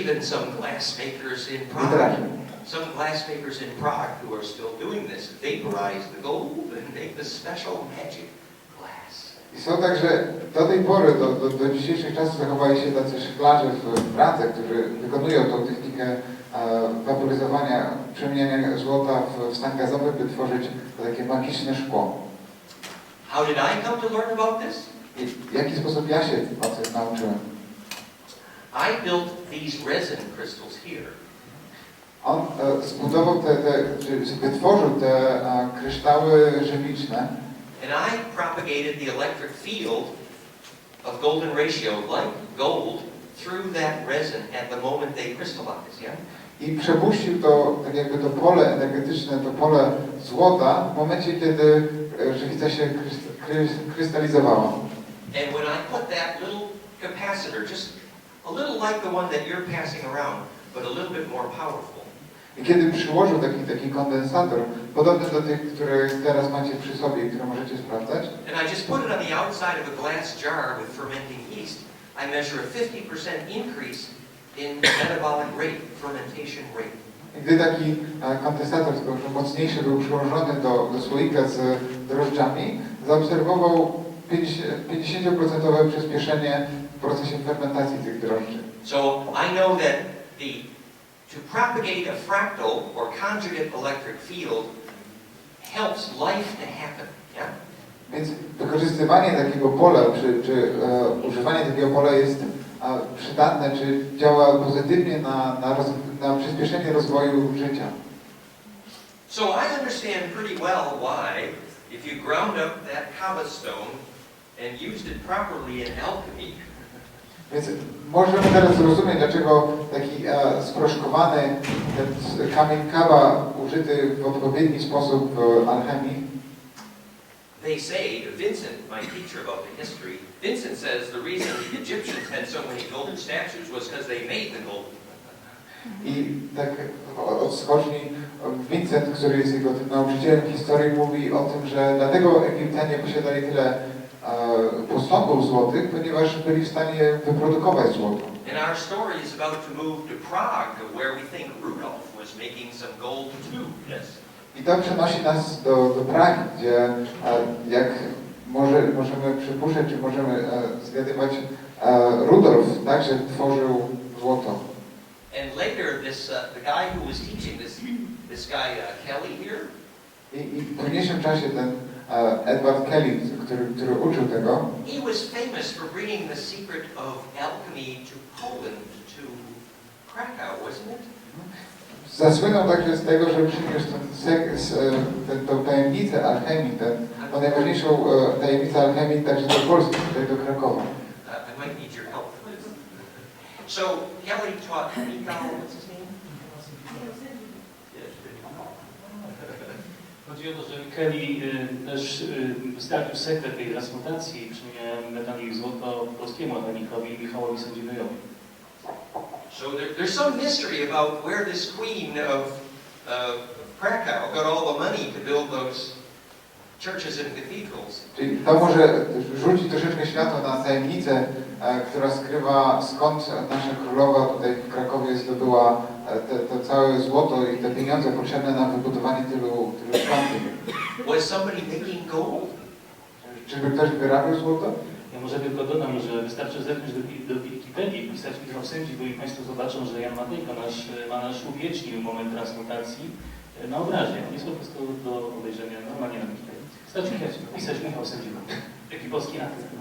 even some glass makers in Prague, some glass makers in Prague who are still doing this. Vaporize the gold and make the special magic glass. I są także do tej pory, do, do, do dzisiejszych czasów zachowali się tacy szklarze w Pradze, którzy wykonują tą technikę e, waporyzowania, przemieniania złota w, w stan gazowy, by tworzyć takie magiczne szkło. How did I come to learn about this? I w jaki sposób ja się o tym nauczyłem? I built these resin crystals here. On e, zbudował te, te czy wytworzył te e, kryształy żywiczne And I propagated the electric field of golden ratio, like gold, through that resin at the moment they crystallize, yeah? i przepuścił to, tak jakby to pole energetyczne, to pole złota w momencie, kiedy e, żywica się kryst- krys- krystalizowała. And when I put that little capacitor, just a little like the one that you're passing around, but a little bit more powerful, I kiedy przyłożył taki, taki kondensator, podobny do tych, które teraz macie przy sobie i które możecie sprawdzać, and I just put it on the outside of a glass jar with fermenting yeast, I measure a 50% increase in metabolic rate, fermentation rate. i gdy taki e, kondensator, tylko że mocniejszy, był przyłożony do, do słoika z drożdżami, zaobserwował 50% 50% przyspieszenie w procesie fermentacji tych drożdży. So I know that the to propagate a fractal or conjugate electric field helps life to happen. Yeah? Więc wykorzystywanie takiego pola, czy, czy e, używanie takiego pola jest e, przydatne, czy działa pozytywnie na, na, roz, na przyspieszenie rozwoju życia. So I understand pretty well why, if you ground up that kava stone and used it properly in alchemy, Więc możemy teraz zrozumieć, dlaczego taki e, sproszkowany ten kamień kawa użyty w odpowiedni sposób w alchemii, they say to Vincent, my teacher about the history, Vincent says the reason the Egyptians had so many golden statues was because they made the gold. I tak odskoczni Vincent, który jest jego tym nauczycielem historii, mówi o tym, że dlatego Egipcjanie posiadali tyle posągów złotych, ponieważ byli w stanie wyprodukować złoto. And our story is about to move to Prague, where we think Rudolph was making some gold too. Yes. I to przenosi nas do, do Pragi, gdzie e, jak może, możemy przypuszczać, czy możemy e, zgadywać, e, Rudolf także tworzył złoto. And later, this uh, the guy who was teaching this this guy uh, Kelly here, I, I w późniejszym czasie ten Edward Kelly, który, który uczył tego, he was famous for bringing the secret of alchemy to Poland to Krakow, wasn't it? zasłynął także z tego, że przyniósł ten, sek- e, ten, tą tajemnicę alchemii, ten, tą najważniejszą e, tajemnicę alchemii także do Polski, tutaj do Krakowa. Uh, I might need your help for this. So Kelly taught Mikhail, what's Chodzi o to, że Kelly y, też y, wystawił sekret tej transmutacji przemienia metali w złoto polskiemu mechanikowi Michałowi Sędziwiowi. So there, there's some mystery about where this queen of uh, Krakow got all the money to build those churches and cathedrals. Czyli to może rzucić troszeczkę światło na tajemnicę, która skrywa skąd nasza królowa tutaj w Krakowie zdobyła e, te, to całe złoto i te pieniądze potrzebne na wybudowanie tylu, tylu świątyń. Was somebody making gold? Czyżby ktoś wyrabiał złoto? Ja może tylko dodam, że wystarczy zerknąć do, do Wikipedii i wpisać Michał Sędziwo i Państwo zobaczą, że Jan Matejko nasz, ma nasz uwiecznił moment transmutacji y, na obrazie. On jest po prostu do obejrzenia normalnie na Wikipedii. Wystarczy wpisać Michał Sędziwo. Jaki polski artyst.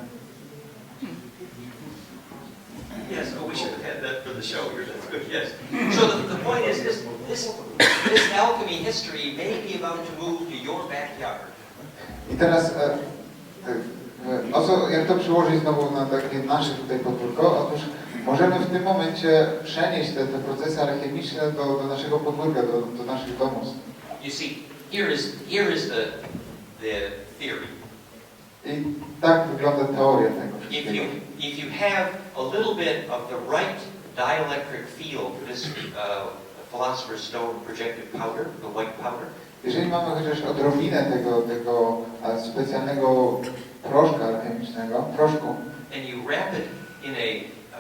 Yes, oh, we should have had that for the show here, that's good, yes. So the, the point is this, this, this alchemy history may be about to move to your backyard. I teraz e, e, o co, jak to przełożyć znowu na takie nasze tutaj podwórko? Otóż możemy w tym momencie przenieść te, te procesy alchemiczne do, do naszego podwórka, do, do naszych domostw. You see, here is, here is the, the theory. I tak wygląda teoria tego If wszystkiego. you, if you have a little bit of the right dielectric field, this uh, philosopher's stone projected powder, the white powder, Jeżeli mamy chociaż odrobinę tego, tego specjalnego proszka alchemicznego, proszku, and you wrap it in a, a,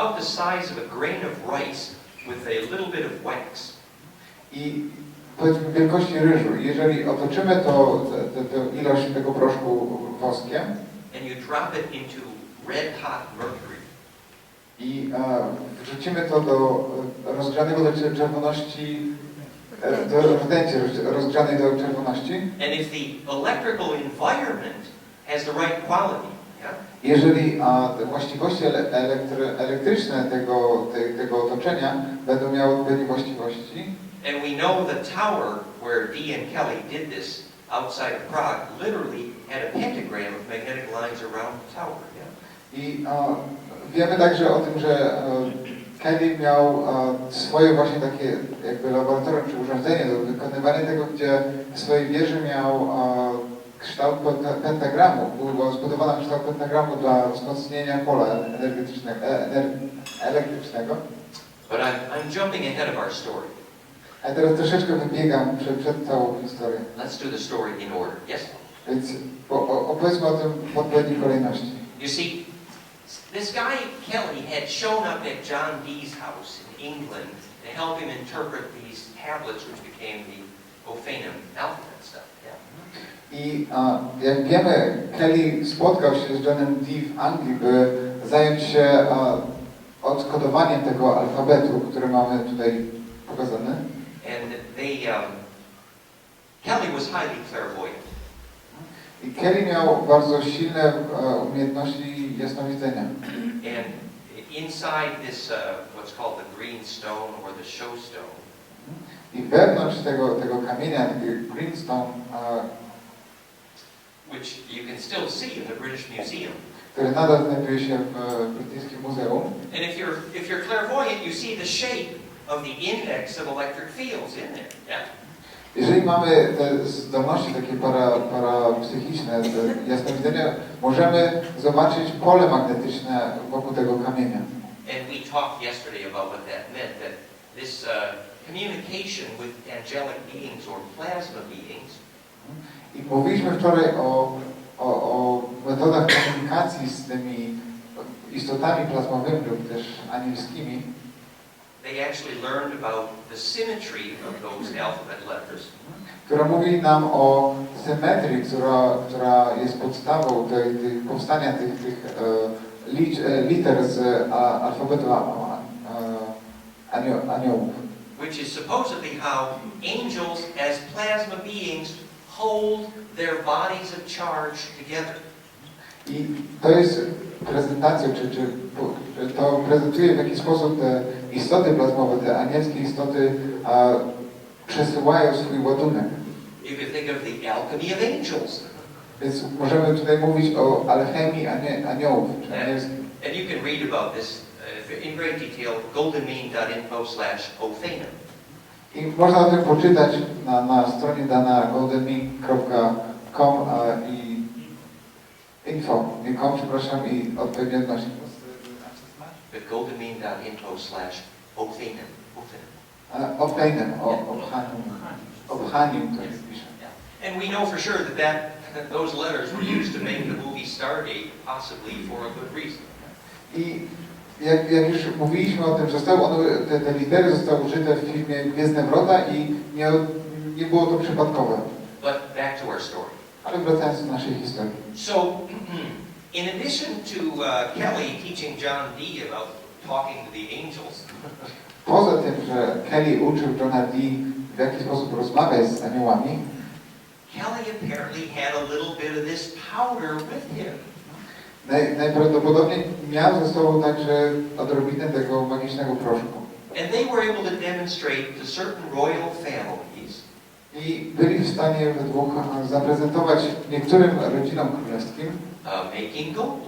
about the size of a grain of rice with a little bit of wax. I powiedzmy wielkości ryżu. Jeżeli otoczymy to, tę- ilość tego proszku woskiem i e, wrzucimy to do e, rozgrzanego do czer- czerwoności, e, do rdęci roz- rozgrzanej do czerwoności. and if the electrical environment has the right quality, yeah, Jeżeli a, właściwości ele, elektry, elektryczne tego, te, tego otoczenia będą miały odpowiednie właściwości, and we know the tower where Dee and Kelly did this outside of Prague literally had a pentagram of magnetic lines around the tower. Yeah? I a, wiemy także o tym, że e, Kelly miał e, swoje właśnie takie jakby laboratorium czy urządzenie do wykonywania tego, gdzie w swojej wieży miał e, kształt penta- pentagramu, była zbudowana kształt pentagramu dla wzmocnienia pola energetycznego, e, elektrycznego. But I'm, I'm jumping ahead of our story. A teraz troszeczkę wybiegam przed, przed całą historię. Let's do the story in order. Yes? Więc o, o, opowiedzmy o tym w odpowiedniej kolejności. You see, this guy Kelly had shown up at John Dee's house in England to help him interpret these tablets which became the Ophanim alphabet stuff. Yeah? I a, jak wiemy, Kelly spotkał się z Johnem Dee w Anglii, by zająć się a, odkodowaniem tego alfabetu, który mamy tutaj pokazany. And they, um, Kelly was highly clairvoyant. I Kelly miał bardzo silne e, umiejętności jasnowidzenia. And inside this, uh, what's called the green stone or the show stone, I wewnątrz tego, tego kamienia, greenstone, a, which you can still see in the British Museum. który nadal znajduje się w brytyjskim muzeum, And if you're, if you're clairvoyant, you see the shape of the index of electric fields in there. Yeah? Jeżeli mamy te zdolności takie para, parapsychiczne, te jasnowidzenia, możemy zobaczyć pole magnetyczne wokół tego kamienia. And we talked yesterday about what that meant, that this uh, communication with angelic beings or plasma beings I mówiliśmy wczoraj o, o, o metodach komunikacji z tymi istotami plazmowymi lub też anielskimi, they actually learned about the symmetry of those hmm. alphabet letters. która mówi nam o symetrii, która, która jest podstawą tej, tej powstania tych, tych e, licz, e, liter z a, alfabetu a, a, a, anio, aniołów. which is supposedly how angels as plasma beings hold their bodies of charge together. I to jest prezentacja, czy, czy czy to prezentuje w jaki sposób te istoty plazmowe, te anielskie istoty a, przesyłają swój ładunek. You think of the alchemy of angels. Więc możemy tutaj mówić o alchemii anie, aniołów, czy. And you can read about this uh, in great detail, goldenmean.info slash. I można o tym poczytać na, na stronie dana goldenmean.com i info, i com, przepraszam, i odpowiednie odnośnie. But goldenmean.info slash ophanim. Ophanim. A, uh, Obhejnem, o obchaniu, obchaniu to jest. And we know for sure that, that those letters were used to make the movie Stargate, possibly for a good reason. I jak, jak już mówiliśmy o tym, zostały one, te, te litery zostały użyte w filmie Gwiezdne Wrota i nie, nie było to przypadkowe. But back to our story. Ale wracając do naszej historii. So, in addition to uh, Kelly teaching John Dee about talking to the angels, Poza tym, że Kelly uczył Johna Dee w jaki sposób rozmawiać z aniołami, Kelly apparently had a little bit of this powder with him. naj, najprawdopodobniej miał ze sobą także odrobinę tego magicznego proszku. And they were able to demonstrate to certain royal families I byli w stanie we dwóch e, zaprezentować niektórym rodzinom królewskim uh, making gold.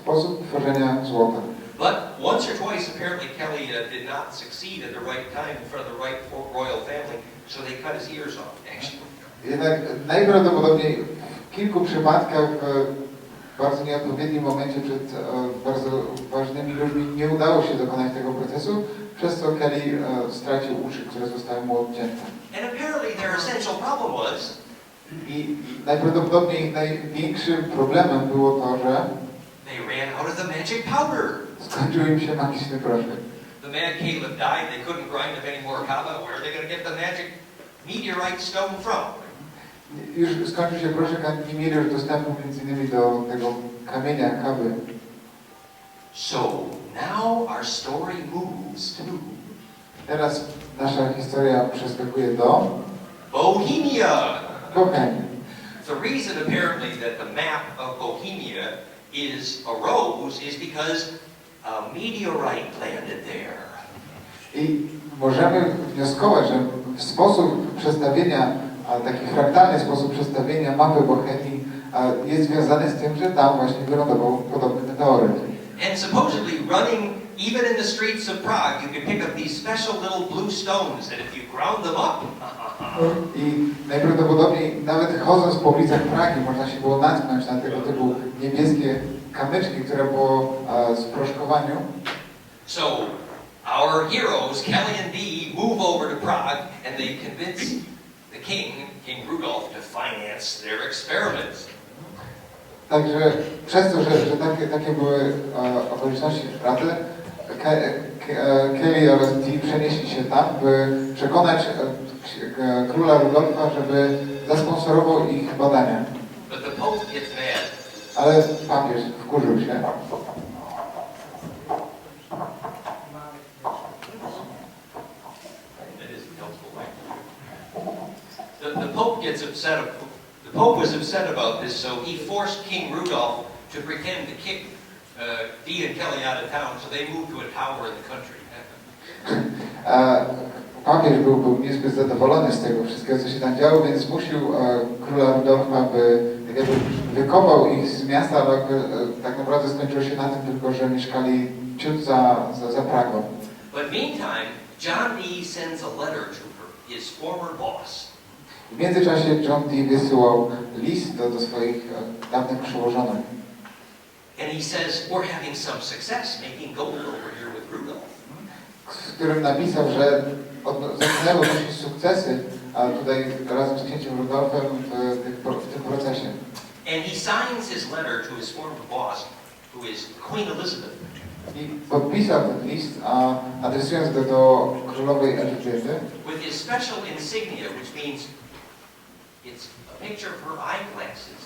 sposób tworzenia złota. But once or twice, apparently Kelly uh, did not succeed at the right time in front of the right royal family, so they cut his ears off, actually. Jednak najprawdopodobniej w kilku przypadkach w bardzo nieodpowiednim momencie przed e, bardzo ważnymi ludźmi nie udało się dokonać tego procesu, przez co Kelly e, stracił uszy, które zostały mu odcięte. And apparently their essential problem was I najprawdopodobniej największym problemem było to, że they ran out of the magic powder. skończył im się magiczny proszek. The man Caleb died, they couldn't grind up any more kava. Where are they going to get the magic meteorite stone from? Już skończył się proszek, a nie mieli już dostępu między innymi do tego kamienia, kawy. So now our story moves to Teraz nasza historia przeskakuje do Bohemia. Bohemii. The reason apparently that the map of Bohemia is arose is because a meteorite landed there. I możemy wnioskować, że sposób przedstawienia, taki fraktalny sposób przedstawienia mapy Bohemii jest związany z tym, że tam właśnie wylądował podobny meteoryt. And supposedly running even in the streets of Prague, you could pick up these special little blue stones that if you ground them up, I najprawdopodobniej nawet chodząc po ulicach Pragi można się było natknąć na tego typu niebieskie kamyczki, które sproszkowaniu. So our heroes, Kelly and Dee, move over to Prague and they convince the king, King Rudolph, to finance their experiments. Także przez to, że, że takie, takie były e, okoliczności pracy, Ke, Ke, e, Kelly oraz Dee przenieśli się tam, by przekonać e, k- króla Rudolfa, żeby zasponsorował ich badania. Ale papież wkurzył się. The Pope gets upset, the Pope was upset about this, so he forced King Rudolph to pretend to kick uh, Dee and Kelly out of town, so they moved to a tower in the country. Papież był, był niezbyt zadowolony z tego wszystkiego, co się tam działo, więc zmusił e, króla Rudolfa, by jakby wykopał ich z miasta, ale tak naprawdę skończyło się na tym tylko, że mieszkali ciut za, za, za Pragą. But meantime, John Dee sends a letter to her, his former boss. W międzyczasie John Dee wysyłał list do, do swoich e, dawnych przełożonych, And he says, we're having some success making gold over here with Rudolph. w którym napisał, że zaczynają odnosić sukcesy, a tutaj razem z księciem Rudolfem w, pro- w tym procesie. And he signs his letter to his former boss, who is Queen Elizabeth. I podpisał ten list, a adresując go do królowej Elżbiety, with his special insignia, which means it's a picture of her eyeglasses.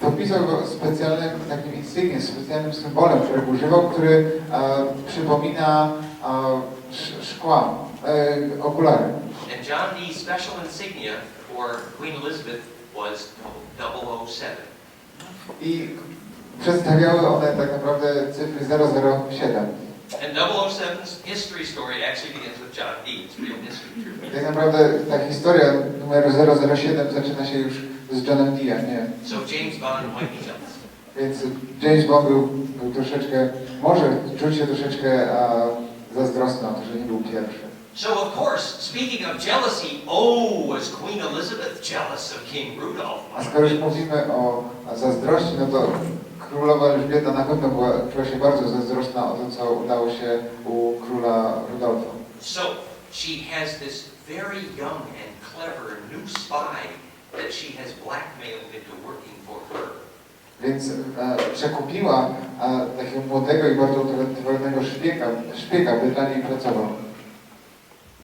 podpisał go specjalnym takim insygniem, specjalnym symbolem, którego używał, który e, przypomina e, sz, szkła, e, okulary. And John Dee's special insignia for Queen Elizabeth was 007. I przedstawiały one tak naprawdę cyfry 007. And 007's history story actually begins with John Dee. It's real history, true. Tak naprawdę ta historia numeru 007 zaczyna się już z Johnem Dee, a nie. So James Bond might be jealous. Więc James Bond był, był troszeczkę, może czuć się troszeczkę a, zazdrosny o to, że nie był pierwszy. So of course, speaking of jealousy, oh, was Queen Elizabeth jealous of King Rudolph? A skoro już mówimy o zazdrości, no to królowa Elżbieta na pewno była, czuła się bardzo zazdrosna o to, co udało się u króla Rudolfa. So she has this very young and clever new spy that she has blackmailed into working for her. Więc e, przekupiła e, takiego młodego i bardzo utalentowanego szpiega, szpiega, by dla niej pracował.